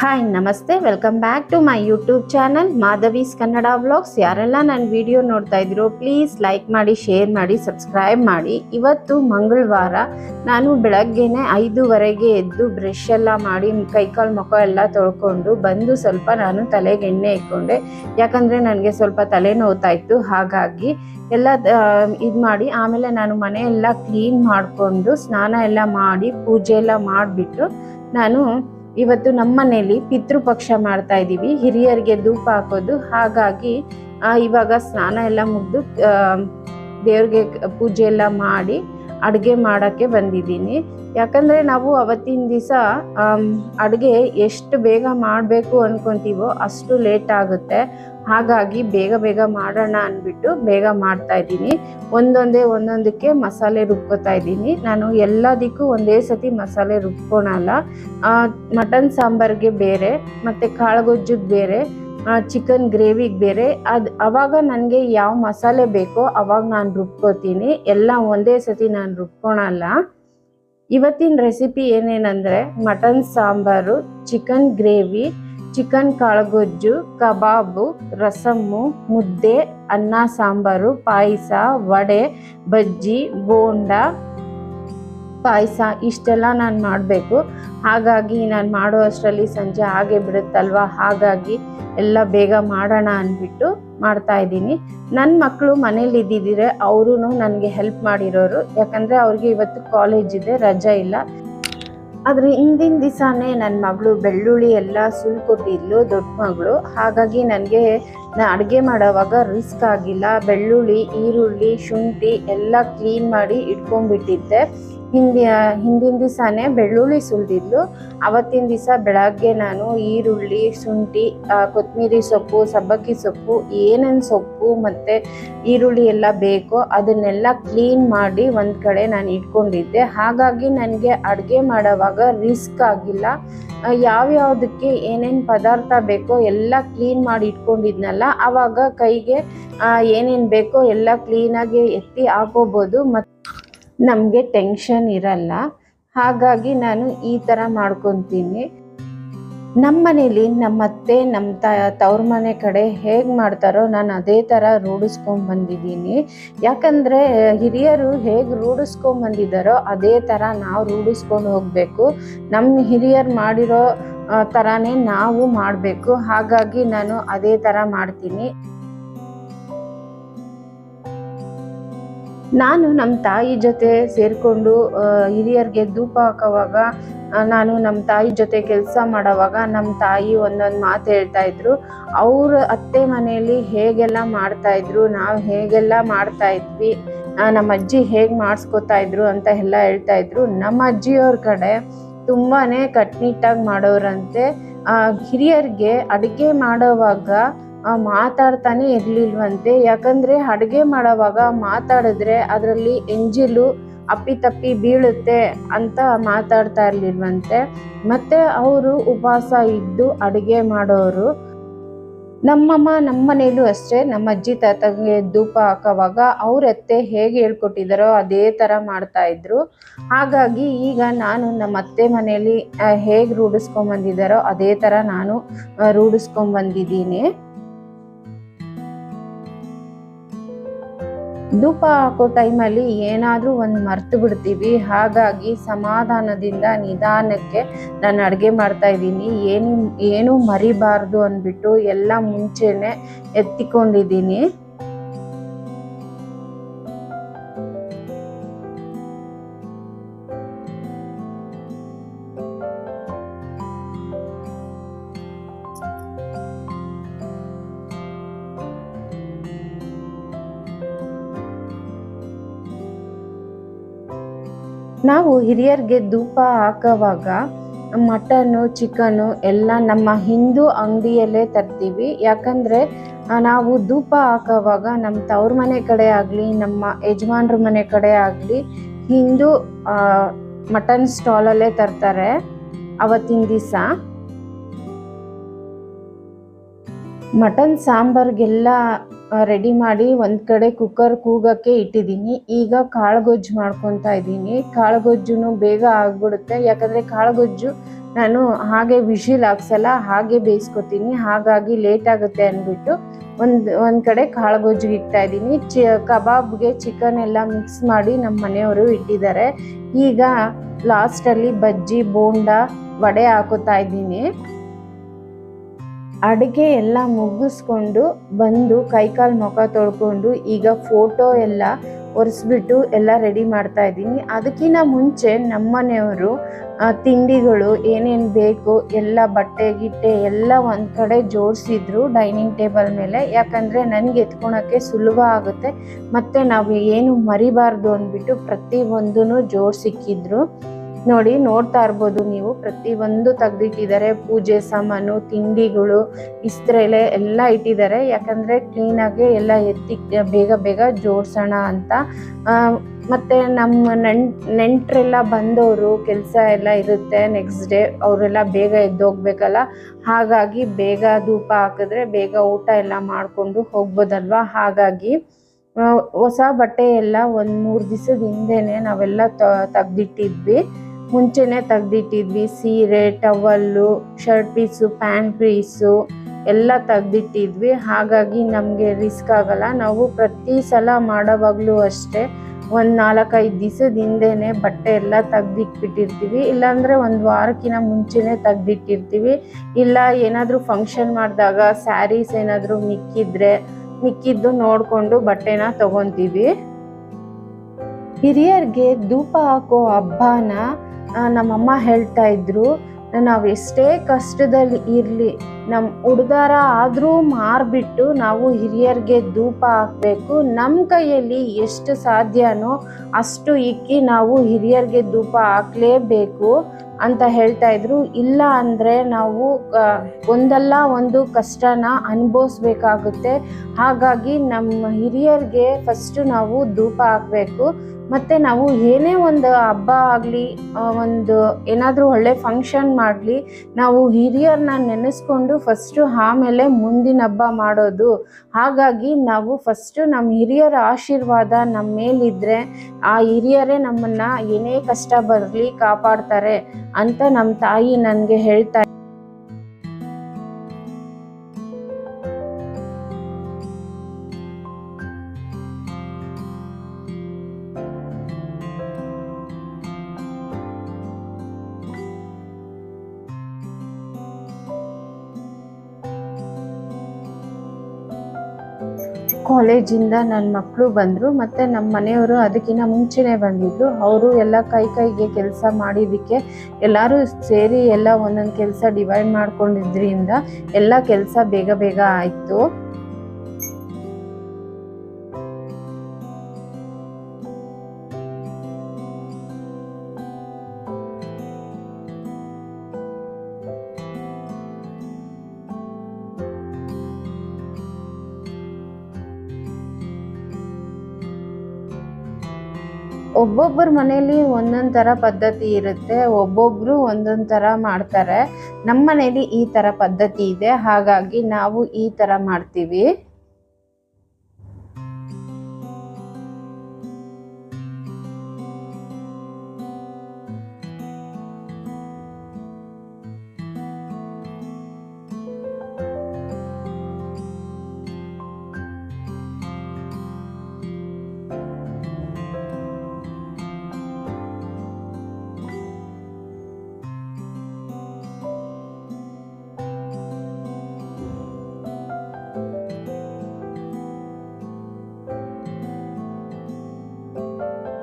Hi ನಮಸ್ತೆ welcome back to my YouTube channel Madhavi's Kannada vlogs ಯಾರೆಲ್ಲ ನನ್ನ video ನೋಡ್ತಾ ಇದ್ದೀರೋ ಪ್ಲೀಸ್ ಲೈಕ್ ಮಾಡಿ ಶೇರ್ ಮಾಡಿ ಸಬ್ಸ್ಕ್ರೈಬ್ ಮಾಡಿ. ಇವತ್ತು ಮಂಗಳವಾರ, ನಾನು ಬೆಳಗ್ಗೆನೆ ಐದೂವರೆಗೆ ಎದ್ದು ಬ್ರಷ್ ಎಲ್ಲ ಮಾಡಿ, ಕೈಕಾಲು ಮುಖ ಎಲ್ಲ ತೊಳ್ಕೊಂಡು ಬಂದು ಸ್ವಲ್ಪ ನಾನು ತಲೆಗೆ ಎಣ್ಣೆ ಇಟ್ಕೊಂಡೆ. ಯಾಕಂದರೆ ನನಗೆ ಸ್ವಲ್ಪ ತಲೆ ನೋವ್ತಾ ಇತ್ತು ಹಾಗಾಗಿ ಎಲ್ಲ ಇದು ಮಾಡಿ, ಆಮೇಲೆ ನಾನು ಮನೆಯೆಲ್ಲ ಕ್ಲೀನ್ ಮಾಡಿಕೊಂಡು ಸ್ನಾನ ಎಲ್ಲ ಮಾಡಿ, ಪೂಜೆ ಎಲ್ಲ ಮಾಡಿಬಿಟ್ಟು ನಾನು ಇವತ್ತು ನಮ್ಮ ಮನೆಯಲ್ಲಿ ಪಿತೃಪಕ್ಷ ಮಾಡ್ತಾ ಇದ್ದೀವಿ. ಹಿರಿಯರಿಗೆ ಧೂಪ ಹಾಕೋದು. ಹಾಗಾಗಿ ಇವಾಗ ಸ್ನಾನ ಎಲ್ಲ ಮುಗಿದು ದೇವ್ರಿಗೆ ಪೂಜೆ ಎಲ್ಲ ಮಾಡಿ ಅಡುಗೆ ಮಾಡೋಕ್ಕೆ ಬಂದಿದ್ದೀನಿ. ಯಾಕಂದರೆ ನಾವು ಅವತ್ತಿನ ದಿವಸ ಅಡುಗೆ ಎಷ್ಟು ಬೇಗ ಮಾಡಬೇಕು ಅಂದ್ಕೊತೀವೋ ಅಷ್ಟು ಲೇಟ್ ಆಗುತ್ತೆ. ಹಾಗಾಗಿ ಬೇಗ ಬೇಗ ಮಾಡೋಣ ಅಂದ್ಬಿಟ್ಟು ಬೇಗ ಮಾಡ್ತಾ ಇದ್ದೀನಿ. ಒಂದೊಂದೇ ಒಂದೊಂದಕ್ಕೆ ಮಸಾಲೆ ರುಬ್ಕೋತಾ ಇದ್ದೀನಿ. ನಾನು ಎಲ್ಲದಕ್ಕೂ ಒಂದೇ ಸತಿ ಮಸಾಲೆ ರುಬ್ಕೊಳಲ್ಲ. ಮಟನ್ ಸಾಂಬಾರ್ಗೆ ಬೇರೆ, ಮತ್ತು ಕಾಳುಗೊಜ್ಜಿಗೆ ಬೇರೆ ಚಿಕನ್ ಗ್ರೇವಿಗೆ ಬೇರೆ. ಅದು, ಅವಾಗ ನನಗೆ ಯಾವ ಮಸಾಲೆ ಬೇಕೋ ಅವಾಗ ನಾನು ರುಬ್ಕೋತೀನಿ. ಎಲ್ಲ ಒಂದೇ ಸತಿ ನಾನು ರುಬ್ಕೊಳಲ್ಲ. ಇವತ್ತಿನ recipe ಏನೇನಂದರೆ mutton sambar, chicken gravy chicken ಕಾಳುಗೊಜ್ಜು, ಕಬಾಬು ರಸಮ್ಮು ಮುದ್ದೆ, ಅನ್ನ, ಸಾಂಬಾರು, ಪಾಯಸ, ವಡೆ, ಬಜ್ಜಿ, ಬೋಂಡ, ಪಾಯಸ ಇಷ್ಟೆಲ್ಲ ನಾನು ಮಾಡಬೇಕು. ಹಾಗಾಗಿ ನಾನು ಮಾಡೋ ಅಷ್ಟರಲ್ಲಿ ಸಂಜೆ ಹಾಗೆ ಬಿಡುತ್ತಲ್ವ? ಹಾಗಾಗಿ ಎಲ್ಲ ಬೇಗ ಮಾಡೋಣ ಅಂದ್ಬಿಟ್ಟು ಮಾಡ್ತಾ ಇದ್ದೀನಿ. ನನ್ನ ಮಕ್ಕಳು ಮನೇಲಿ ಇದ್ದಿದ್ರೆ ಅವರು ನನಗೆ ಹೆಲ್ಪ್ ಮಾಡಿರೋರು. ಯಾಕಂದರೆ ಅವ್ರಿಗೆ ಇವತ್ತು ಕಾಲೇಜ್ ಇದೆ, ರಜೆ ಇಲ್ಲ. ಆದರೆ ಹಿಂದಿನ ದಿವಸನೇ ನನ್ನ ಮಗಳು ಬೆಳ್ಳುಳ್ಳಿ ಎಲ್ಲ ಸುಲ್ಕೊಟ್ಟಿದ್ಲು ದೊಡ್ಡ ಮಗಳು. ಹಾಗಾಗಿ ನನಗೆ ನಾ ಅಡುಗೆ ಮಾಡೋವಾಗ ರಿಸ್ಕ್ ಆಗಿಲ್ಲ. ಬೆಳ್ಳುಳ್ಳಿ, ಈರುಳ್ಳಿ, ಶುಂಠಿ ಎಲ್ಲ ಕ್ಲೀನ್ ಮಾಡಿ ಇಟ್ಕೊಂಡ್ಬಿಟ್ಟಿದ್ದೆ. ಹಿಂದಿ ಹಿಂದಿನ ದಿವಸನೇ ಬೆಳ್ಳುಳ್ಳಿ ಸುಲಿದಿದ್ಲು. ಅವತ್ತಿನ ದಿವಸ ಬೆಳಗ್ಗೆ ನಾನು ಈರುಳ್ಳಿ, ಶುಂಠಿ ಕೊತ್ತಂಬರಿ ಸೊಪ್ಪು, ಸಬ್ಬಕ್ಕಿ ಸೊಪ್ಪು, ಏನೇನು ಸೊಪ್ಪು ಮತ್ತು ಈರುಳ್ಳಿ ಎಲ್ಲ ಬೇಕೋ ಅದನ್ನೆಲ್ಲ ಕ್ಲೀನ್ ಮಾಡಿ ಒಂದು ಕಡೆ ನಾನು ಇಟ್ಕೊಂಡಿದ್ದೆ. ಹಾಗಾಗಿ ನನಗೆ ಅಡುಗೆ ಮಾಡೋವಾಗ ರಿಸ್ಕ್ ಆಗಿಲ್ಲ. ಯಾವ್ಯಾವ್ದಕ್ಕೆ ಏನೇನು ಪದಾರ್ಥ ಬೇಕೋ ಎಲ್ಲ ಕ್ಲೀನ್ ಮಾಡಿ ಇಟ್ಕೊಂಡಿದ್ನಲ್ಲ ಆವಾಗ ಕೈಗೆ ಏನೇನು ಬೇಕೋ ಎಲ್ಲ ಕ್ಲೀನಾಗಿ ಎತ್ತಿ ಹಾಕೋಬೋದು. ಮತ್ತು ನಮಗೆ ಟೆನ್ಷನ್ ಇರಲ್ಲ. ಹಾಗಾಗಿ ನಾನು ಈ ಥರ ಮಾಡ್ಕೊತೀನಿ. ನಮ್ಮ ಮನೇಲಿ ನಮ್ಮ ಅತ್ತೆ ನಮ್ಮ ತ, ತವ್ರ ಮನೆ ಕಡೆ ಹೇಗೆ ಮಾಡ್ತಾರೋ ನಾನು ಅದೇ ಥರ ರೂಢಿಸ್ಕೊಂಡು ಬಂದಿದ್ದೀನಿ. ಯಾಕಂದರೆ, ಹಿರಿಯರು ಹೇಗೆ ರೂಢಿಸ್ಕೊಂಡು ಬಂದಿದ್ದಾರೋ ಅದೇ ಥರ ನಾವು ರೂಢಿಸ್ಕೊಂಡು ಹೋಗಬೇಕು. ನಮ್ಮ ಹಿರಿಯರು ಮಾಡಿರೋ ಥರನೇ ನಾವು ಮಾಡಬೇಕು. ಹಾಗಾಗಿ ನಾನು ಅದೇ ಥರ ಮಾಡ್ತೀನಿ. ನಾನು ನಮ್ಮ ತಾಯಿ ಜೊತೆ ಸೇರಿಕೊಂಡು ಹಿರಿಯರಿಗೆ ಧೂಪ ಹಾಕೋವಾಗ ನಾನು ನಮ್ಮ ತಾಯಿ ಜೊತೆ ಕೆಲಸ ಮಾಡೋವಾಗ ನಮ್ಮ ತಾಯಿ ಒಂದೊಂದು ಮಾತು ಹೇಳ್ತಾ ಇದ್ರು. ಅವ್ರ ಅತ್ತೆ ಮನೆಯಲ್ಲಿ ಹೇಗೆಲ್ಲ ಮಾಡ್ತಾಯಿದ್ರು ನಾವು ಹೇಗೆಲ್ಲ ಮಾಡ್ತಾಯಿದ್ವಿ ನಮ್ಮ ಅಜ್ಜಿ ಹೇಗೆ ಮಾಡಿಸ್ಕೊತಾ ಇದ್ರು ಅಂತ ಎಲ್ಲ ಹೇಳ್ತಾಯಿದ್ರು ನಮ್ಮ ಅಜ್ಜಿಯವ್ರ ಕಡೆ ತುಂಬಾ ಕಟ್ಟುನಿಟ್ಟಾಗಿ ಮಾಡೋರಂತೆ. ಹಿರಿಯರಿಗೆ ಅಡುಗೆ ಮಾಡೋವಾಗ ಮಾತಾಡ್ತಾನೆ ಇರ್ಲಿಲ್ವಂತೆ. ಯಾಕಂದ್ರೆ ಅಡುಗೆ ಮಾಡೋವಾಗ ಮಾತಾಡಿದ್ರೆ ಅದರಲ್ಲಿ ಎಂಜಿಲು ಅಪ್ಪಿತಪ್ಪಿ ಬೀಳುತ್ತೆ ಅಂತ ಮಾತಾಡ್ತಾ ಇರ್ಲಿಲ್ವಂತೆ. ಮತ್ತೆ ಅವರು ಉಪವಾಸ ಇದ್ದು ಅಡುಗೆ ಮಾಡೋರು. ನಮ್ಮಮ್ಮ ನಮ್ಮ ಮನೇಲೂ ಅಷ್ಟೇ, ನಮ್ಮ ಅಜ್ಜಿ ತಾತಗೆ ಧೂಪ ಹಾಕೋವಾಗ ಅವ್ರ ಅತ್ತೆ ಹೇಗೆ ಹೇಳ್ಕೊಟ್ಟಿದ್ದಾರೋ ಅದೇ ಥರ ಮಾಡ್ತಾ ಇದ್ರು. ಹಾಗಾಗಿ ಈಗ ನಾನು ನಮ್ಮ ಅತ್ತೆ ಮನೆಯಲ್ಲಿ ಹೇಗೆ ರೂಢಿಸ್ಕೊಂಬಂದಿದ್ದಾರೋ ಅದೇ ಥರ ನಾನು ರೂಢಿಸ್ಕೊಂಬಂದಿದ್ದೀನಿ. ಧೂಪ ಹಾಕೋ ಟೈಮಲ್ಲಿ ಏನಾದರೂ ಒಂದು ಮರ್ತು ಬಿಡ್ತೀವಿ. ಹಾಗಾಗಿ ಸಮಾಧಾನದಿಂದ ನಿಧಾನಕ್ಕೆ ನಾನು ಅಡುಗೆ ಮಾಡ್ತಾ ಇದ್ದೀನಿ. ಏನು, ಏನೂ ಮರಿಬಾರ್ದು ಅಂದ್ಬಿಟ್ಟು ಎಲ್ಲ ಮುಂಚೆನೇ ಎತ್ತಿಕೊಂಡಿದ್ದೀನಿ. ನಾವು ಹಿರಿಯರಿಗೆ ಧೂಪ ಹಾಕೋವಾಗ ಮಟನು, ಚಿಕನು ಎಲ್ಲ ನಮ್ಮ ಹಿಂದೂ ಅಂಗಡಿಯಲ್ಲೇ ತರ್ತೀವಿ. ಯಾಕಂದರೆ ನಾವು ಧೂಪ ಹಾಕೋವಾಗ ನಮ್ಮ ತವ್ರ ಮನೆ ಕಡೆ ಆಗಲಿ, ನಮ್ಮ ಯಜಮಾನ್ರ ಮನೆ ಕಡೆ ಆಗಲಿ, ಹಿಂದೂ ಮಟನ್ ಸ್ಟಾಲಲ್ಲೇ ತರ್ತಾರೆ ಅವತ್ತಿನ ದಿವಸ. ಮಟನ್ ಸಾಂಬಾರ್ಗೆಲ್ಲ ರೆಡಿ ಮಾಡಿ ಒಂದು ಕಡೆ ಕುಕ್ಕರ್ ಕೂಗಕ್ಕೆ ಇಟ್ಟಿದ್ದೀನಿ. ಈಗ ಕಾಳುಗೊಜ್ಜು ಮಾಡ್ಕೊತಾ ಇದ್ದೀನಿ. ಕಾಳುಗೊಜ್ಜುನು ಬೇಗ ಆಗ್ಬಿಡುತ್ತೆ. ಯಾಕಂದರೆ ಕಾಳುಗೊಜ್ಜು ನಾನು ಹಾಗೆ ವಿಶಿಲ್ ಹಾಕ್ಸಲ್ಲ, ಹಾಗೆ ಬೇಯಿಸ್ಕೊತೀನಿ. ಹಾಗಾಗಿ ಲೇಟ್ ಆಗುತ್ತೆ ಅಂದ್ಬಿಟ್ಟು ಒಂದು ಒಂದು ಕಡೆ ಕಾಳುಗೊಜ್ಜಿಗೆ ಇಡ್ತಾ ಇದ್ದೀನಿ. ಚಿ, ಕಬಾಬ್ಗೆ ಚಿಕನ್ ಎಲ್ಲ ಮಿಕ್ಸ್ ಮಾಡಿ ನಮ್ಮ ಮನೆಯವರು ಇಟ್ಟಿದ್ದಾರೆ. ಈಗ ಲಾಸ್ಟಲ್ಲಿ ಬಜ್ಜಿ, ಬೋಂಡ, ವಡೆ ಹಾಕೋತಾ ಇದ್ದೀನಿ. ಅಡುಗೆ ಎಲ್ಲ ಮುಗಿಸ್ಕೊಂಡು ಬಂದು ಕೈಕಾಲು ಮುಖ ತೊಳ್ಕೊಂಡು ಈಗ ಫೋಟೋ ಎಲ್ಲ ಒರೆಸ್ಬಿಟ್ಟು ಎಲ್ಲ ರೆಡಿ ಮಾಡ್ತಾ ಇದ್ದೀನಿ. ಅದಕ್ಕಿಂತ ಮುಂಚೆ ನಮ್ಮನೆಯವರು ತಿಂಡಿಗಳು ಏನೇನು ಬೇಕು ಎಲ್ಲ ಬಟ್ಟೆ, ಗಿಟ್ಟೆ ಎಲ್ಲ ಒಂದು ಕಡೆ ಜೋಡಿಸಿದ್ರು ಡೈನಿಂಗ್ ಟೇಬಲ್ ಮೇಲೆ. ಯಾಕಂದರೆ ನನಗೆ ಎತ್ಕೊಳಕ್ಕೆ ಸುಲಭ ಆಗುತ್ತೆ. ಮತ್ತು ನಾವು ಏನು ಮರಿಬಾರ್ದು ಅಂದ್ಬಿಟ್ಟು ಪ್ರತಿಯೊಂದೂ ಜೋಡಿಸಿಕ್ಕಿದ್ರು. ನೋಡಿ, ನೋಡ್ತಾ ಇರ್ಬೋದು ನೀವು. ಪ್ರತಿಯೊಂದು ತೆಗ್ದಿಟ್ಟಿದ್ದಾರೆ. ಪೂಜೆ ಸಾಮಾನು, ತಿಂಡಿಗಳು, ಇಸ್ತ್ರೆಲೆ ಎಲ್ಲ ಇಟ್ಟಿದ್ದಾರೆ. ಯಾಕಂದರೆ ಕ್ಲೀನಾಗಿ ಎಲ್ಲ ಎತ್ತಿ ಬೇಗ ಬೇಗ ಜೋಡಿಸೋಣ ಅಂತ. ಮತ್ತು ನಮ್ಮ ನೆಂಟ್ ನೆಂಟರೆಲ್ಲ ಬಂದವರು, ಕೆಲಸ ಎಲ್ಲ ಇರುತ್ತೆ ನೆಕ್ಸ್ಟ್ ಡೇ ಅವರೆಲ್ಲ ಬೇಗ ಎದ್ದೋಗ್ಬೇಕಲ್ಲ. ಹಾಗಾಗಿ ಬೇಗ ಧೂಪ ಹಾಕಿದ್ರೆ ಬೇಗ ಊಟ ಎಲ್ಲ ಮಾಡಿಕೊಂಡು ಹೋಗ್ಬೋದಲ್ವಾ? ಹಾಗಾಗಿ ಹೊಸ ಬಟ್ಟೆ ಎಲ್ಲ ಒಂದು ಮೂರು ದಿವಸದ ಹಿಂದೆನೆ ನಾವೆಲ್ಲ ತೆಗ್ದಿಟ್ಟಿದ್ವಿ. ಮುಂಚೆನೆ ತೆಗ್ದಿಟ್ಟಿದ್ವಿ. ಸೀರೆ towel shirt piece pant piece ಎಲ್ಲ ತೆಗ್ದಿಟ್ಟಿದ್ವಿ. ಹಾಗಾಗಿ ನಮಗೆ ರಿಸ್ಕ್ ಆಗಲ್ಲ. ನಾವು ಪ್ರತಿ ಸಲ ಮಾಡೋವಾಗಲೂ ಅಷ್ಟೇ ಒಂದು ನಾಲ್ಕೈದು ದಿವಸದ ಹಿಂದೆನೆ ಬಟ್ಟೆ ಎಲ್ಲ ತೆಗ್ದಿಟ್ಬಿಟ್ಟಿರ್ತೀವಿ. ಇಲ್ಲಾಂದರೆ ಒಂದು ವಾರಕ್ಕಿಂತ ಮುಂಚೆನೇ ತೆಗ್ದಿಟ್ಟಿರ್ತೀವಿ. ಇಲ್ಲ, ಏನಾದರೂ ಫಂಕ್ಷನ್ ಮಾಡಿದಾಗ ಸ್ಯಾರೀಸ್ ಏನಾದರೂ ಮಿಕ್ಕಿದ್ರೆ, ಮಿಕ್ಕಿದ್ದು ನೋಡಿಕೊಂಡು ಬಟ್ಟೆನ ತಗೊತೀವಿ. ಹಿರಿಯರಿಗೆ ಧೂಪ ಹಾಕೋ ಹಬ್ಬನ ನಮ್ಮಮ್ಮ ಹೇಳ್ತಾ ಇದ್ರು, ನಾವು ಎಷ್ಟೇ ಕಷ್ಟದಲ್ಲಿ ಇರಲಿ ನಮ್ಮ ಹುಡುಗಾರ ಆದರೂ ಮಾರ್ಬಿಟ್ಟು ನಾವು ಹಿರಿಯರಿಗೆ ಧೂಪ ಹಾಕಬೇಕು. ನಮ್ಮ ಕೈಯಲ್ಲಿ ಎಷ್ಟು ಸಾಧ್ಯನೋ ಅಷ್ಟು ಇಕ್ಕಿ ನಾವು ಹಿರಿಯರಿಗೆ ಧೂಪ ಹಾಕಲೇಬೇಕು. ಅಂತ ಹೇಳ್ತಾ ಇದ್ರು. ಇಲ್ಲ ಅಂದರೆ ನಾವು ಒಂದಲ್ಲ ಒಂದು ಕಷ್ಟನ ಅನುಭವಿಸ್ಬೇಕಾಗುತ್ತೆ. ಹಾಗಾಗಿ ನಮ್ಮ ಹಿರಿಯರಿಗೆ ಫಸ್ಟು ನಾವು ಧೂಪ ಹಾಕಬೇಕು. ಮತ್ತು ನಾವು ಏನೇ ಒಂದು ಹಬ್ಬ ಆಗಲಿ ಒಂದು ಏನಾದರೂ ಒಳ್ಳೆ ಫಂಕ್ಷನ್ ಮಾಡಲಿ, ನಾವು ಹಿರಿಯರನ್ನ ನೆನೆಸ್ಕೊಂಡು ಫಸ್ಟು ಆಮೇಲೆ ಮುಂದಿನ ಹಬ್ಬ ಮಾಡೋದು. ಹಾಗಾಗಿ ನಾವು ಫಸ್ಟು ನಮ್ಮ ಹಿರಿಯರ ಆಶೀರ್ವಾದ ನಮ್ಮ ಮೇಲಿದ್ರೆ, ಆ ಹಿರಿಯರೇ ನಮ್ಮನ್ನು ಏನೇ ಕಷ್ಟ ಬರಲಿ ಕಾಪಾಡ್ತಾರೆ. ಅಂತ ನಮ್ಮ ತಾಯಿ ನನಗೆ ಹೇಳ್ತಾ ಕಾಲೇಜಿಂದ ನನ್ನ ಮಕ್ಕಳು ಬಂದರು, ಮತ್ತು ನಮ್ಮ ಮನೆಯವರು ಅದಕ್ಕಿಂತ ಮುಂಚೆನೇ ಬಂದಿದ್ದರು ಅವರು ಎಲ್ಲ ಕೈ ಕೈಗೆ ಕೆಲಸ ಮಾಡಿದ್ದಕ್ಕೆ ಎಲ್ಲರೂ ಸೇರಿ ಎಲ್ಲ ಒಂದೊಂದು ಕೆಲಸ ಡಿವೈಡ್ ಮಾಡ್ಕೊಂಡಿದ್ರಿಂದ ಎಲ್ಲ ಕೆಲಸ ಬೇಗ ಬೇಗ ಆಯಿತು. ಒಬ್ಬೊಬ್ಬರ ಮನೇಲಿ ಒಂದೊಂದು ಥರ ಪದ್ಧತಿ ಇರುತ್ತೆ ಒಬ್ಬೊಬ್ಬರು ಒಂದೊಂದು ಥರ ಮಾಡ್ತಾರೆ. ನಮ್ಮ ಮನೇಲಿ ಈ ಥರ ಪದ್ಧತಿ ಇದೆ, ಹಾಗಾಗಿ ನಾವು ಈ ಥರ ಮಾಡ್ತೀವಿ.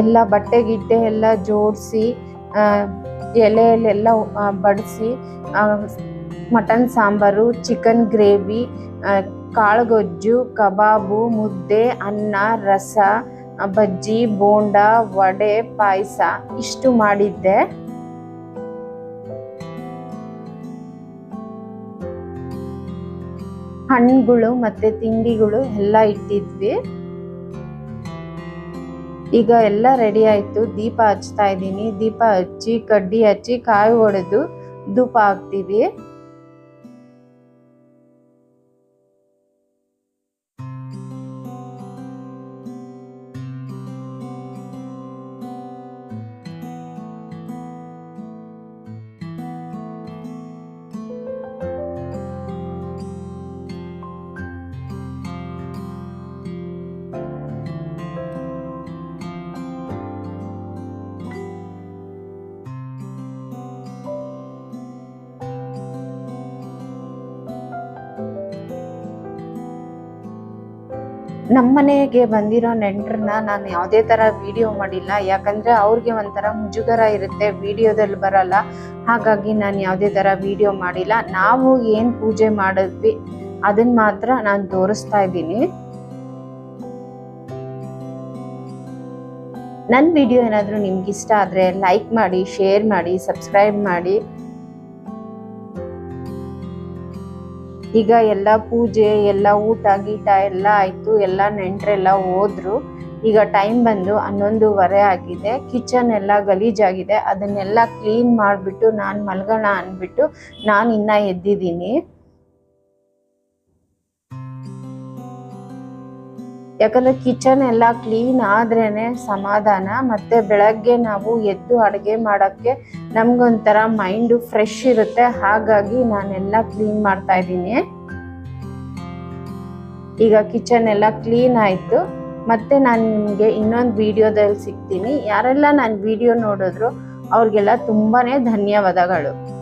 ಎಲ್ಲ ಬಟ್ಟೆ ಗಿಟ್ಟೆ ಎಲ್ಲ ಜೋಡಿಸಿ ಎಲೆಯಲ್ಲೆಲ್ಲ ಬಡಿಸಿ ಮಟನ್ ಸಾಂಬಾರು, ಚಿಕನ್ ಗ್ರೇವಿ ಕಾಳುಗೊಜ್ಜು, ಕಬಾಬು, ಮುದ್ದೆ, ಅನ್ನ, ರಸ ಬಜ್ಜಿ, ಬೋಂಡ, ವಡೆ, ಪಾಯಸ ಇಷ್ಟು ಮಾಡಿದ್ದೆ. ಹಣ್ಣುಗಳು ಮತ್ತೆ ತಿಂಡಿಗಳು ಎಲ್ಲ ಇಟ್ಟಿದ್ವಿ. ಈಗ ಎಲ್ಲ ರೆಡಿ ಆಯ್ತು. ದೀಪ ಹಚ್ತಾ ಇದ್ದೀನಿ. ದೀಪ ಹಚ್ಚಿ, ಕಡ್ಡಿ ಹಚ್ಚಿ, ಕಾಯಿ ಒಡೆದು ಧೂಪ ಹಾಕ್ತೀವಿ. ನಮ್ಮ ಮನೆಗೆ ಬಂದಿರೋ ನೆಂಟ್ರನ್ನ ನಾನು ಯಾವುದೇ ಥರ ವಿಡಿಯೋ ಮಾಡಿಲ್ಲ. ಯಾಕಂದರೆ ಅವ್ರಿಗೆ ಒಂಥರ ಮುಜುಗರ ಇರುತ್ತೆ ವಿಡಿಯೋದಲ್ಲಿ ಬರಲ್ಲ. ಹಾಗಾಗಿ ನಾನು ಯಾವುದೇ ಥರ ವಿಡಿಯೋ ಮಾಡಿಲ್ಲ. ನಾವು ಏನು ಪೂಜೆ ಮಾಡಿದ್ವಿ ಅದನ್ನ ಮಾತ್ರ ನಾನು ತೋರಿಸ್ತಾ ಇದ್ದೀನಿ. ನನ್ನ ವಿಡಿಯೋ ಏನಾದರೂ ನಿಮ್ಗೆ ಇಷ್ಟ ಆದರೆ ಲೈಕ್ ಮಾಡಿ ಶೇರ್ ಮಾಡಿ ಸಬ್ಸ್ಕ್ರೈಬ್ ಮಾಡಿ. ಈಗ ಎಲ್ಲ ಪೂಜೆ, ಎಲ್ಲ ಊಟ, ಗೀಟ ಎಲ್ಲ ಆಯ್ತು. ಎಲ್ಲ ನೆಂಟರೆಲ್ಲ ಹೋದ್ರು. ಈಗ ಟೈಮ್ ಬಂದು ಹನ್ನೊಂದುವರೆ ಆಗಿದೆ. ಕಿಚನ್ ಎಲ್ಲ ಗಲೀಜಾಗಿದೆ ಅದನ್ನೆಲ್ಲ ಕ್ಲೀನ್ ಮಾಡಿಬಿಟ್ಟು ನಾನು ಮಲ್ಗೋಣ ಅಂದ್ಬಿಟ್ಟು ನಾನು ಇನ್ನೂ ಎದ್ದಿದ್ದೀನಿ. ಯಾಕಂದ್ರೆ ಕಿಚನ್ ಎಲ್ಲ ಕ್ಲೀನ್ ಆದ್ರೇನೆ ಸಮಾಧಾನ, ಮತ್ತೆ ಬೆಳಗ್ಗೆ ನಾವು ಎದ್ದು ಅಡುಗೆ ಮಾಡೋಕ್ಕೆ ನಮ್ಗೊಂಥರ ಮೈಂಡು ಫ್ರೆಶ್ ಇರುತ್ತೆ. ಹಾಗಾಗಿ ನಾನೆಲ್ಲ ಕ್ಲೀನ್ ಮಾಡ್ತಾ ಇದ್ದೀನಿ. ಈಗ ಕಿಚನ್ ಎಲ್ಲ ಕ್ಲೀನ್ ಆಯಿತು. ಮತ್ತೆ ನಾನು ನಿಮಗೆ ಇನ್ನೊಂದು ವಿಡಿಯೋದಲ್ಲಿ ಸಿಗ್ತೀನಿ. ಯಾರೆಲ್ಲ ನಾನು ವಿಡಿಯೋ ನೋಡಿದ್ರು, ಅವ್ರಿಗೆಲ್ಲ ತುಂಬಾ ಧನ್ಯವಾದಗಳು.